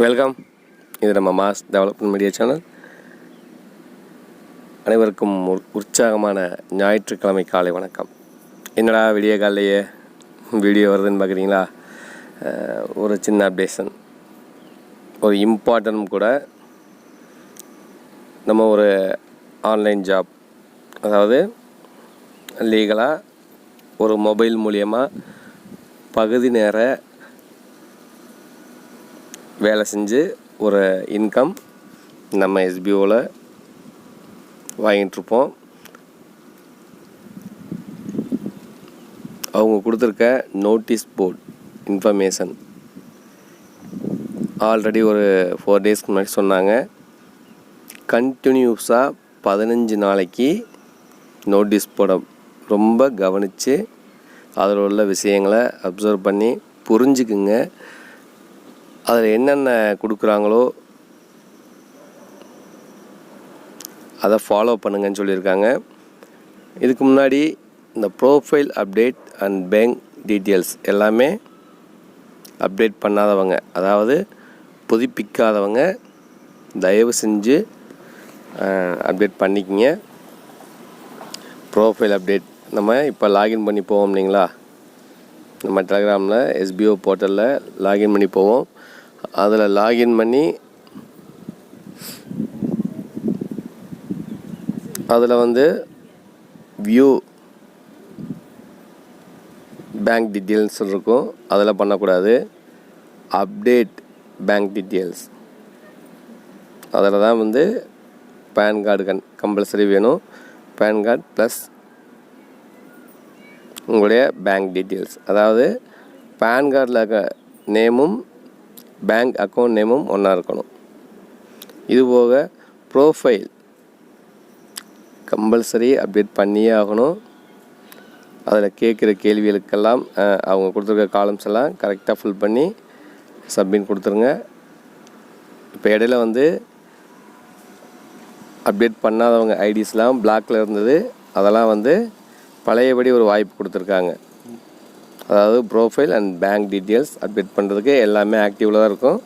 Welcome இது நம்ம mass development media channel அனைவருக்கும் உற்சாகமான ஞாயிற்றுக்கிழமை காலை வணக்கம். என்னடா விடிய காலையே வீடியோ வருதுன்னு பார்க்குறீங்களா ஒரு சின்ன அப்டேஷன் ஒரு இம்பார்ட்டனும் கூட நம்ம ஒரு ஆன்லைன் ஜாப் அதாவது லீகலாக ஒரு மொபைல் மூலியமாக பகுதி நேர வேலை செஞ்சு ஒரு இன்கம் நம்ம எஸ்பிஓவில் வாங்கிட்டுருப்போம். அவங்க கொடுத்துருக்க நோட்டீஸ் போர்ட் இன்ஃபர்மேஷன் ஆல்ரெடி ஒரு ஃபோர் டேஸ்க்கு முன்னாடி சொன்னாங்க. கண்டினியூஸாக பதினஞ்சு நாளைக்கு நோட்டீஸ் போட ரொம்ப கவனித்து அதில் உள்ள விஷயங்களை அப்சர்வ் பண்ணி புரிஞ்சுக்குங்க. அதில் என்னென்ன கொடுக்குறாங்களோ அதை ஃபாலோ பண்ணுங்கன்னு சொல்லியிருக்காங்க. இதுக்கு முன்னாடி இந்த profile update and bank details எல்லாமே அப்டேட் பண்ணாதவங்க அதாவது புதுப்பிக்காதவங்க தயவு செஞ்சு அப்டேட் பண்ணிக்கிங்க. ப்ரோஃபைல் அப்டேட் நம்ம இப்போ லாகின் பண்ணி போவோம் இல்லைங்களா? நம்ம டெலகிராமில் எஸ்பிஓ போர்ட்டலில் லாகின் பண்ணி போவோம். அதில் லாகின் பண்ணி அதில் வந்து வியூ பேங்க் டீட்டெயில்ஸ் இருக்கும். அதில் பண்ணக்கூடாது. அப்டேட் பேங்க் டீட்டெயில்ஸ் அதில் தான் வந்து பேன் கார்டு கன் கம்பல்சரி வேணும். பேன் கார்டு ப்ளஸ் உங்களுடைய பேங்க் டீட்டெயில்ஸ் அதாவது பேன் கார்டில் இருக்க நேமும் பேங்க் அக்கௌண்ட் நேமும் ஒன்றா இருக்கணும். இதுபோக ப்ரோஃபைல் கம்பல்சரி அப்டேட் பண்ணியே ஆகணும். அதில் கேட்குற கேள்விகளுக்கெல்லாம் அவங்க கொடுத்துருக்க காலம்ஸ் எல்லாம் கரெக்டாக ஃபில் பண்ணி சப்மிட் கொடுத்துருங்க. இப்போ இடையில வந்து அப்டேட் பண்ணாதவங்க ஐடிஸ்லாம் பிளாக்ல இருந்தது. அதெல்லாம் வந்து பழையபடி ஒரு வாய்ப்பு கொடுத்துருக்காங்க. அதாவது profile and bank details update பண்ணுறதுக்கு எல்லாமே ஆக்டிவில் தான் இருக்கும்.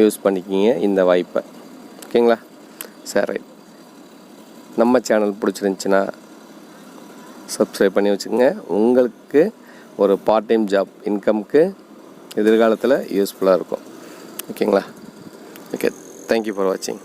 யூஸ் பண்ணிக்கிங்க இந்த வாய்ப்பை. ஓகேங்களா சரி. ரைட் நம்ம சேனல் பிடிச்சிருந்துச்சின்னா சப்ஸ்கிரைப் பண்ணி வச்சுக்கோங்க. உங்களுக்கு ஒரு பார்ட் டைம் ஜாப் இன்கம்க்கு எதிர்காலத்தில் யூஸ்ஃபுல்லாக இருக்கும். ஓகேங்களா ஓகே தேங்க்யூ ஃபார் வாட்சிங்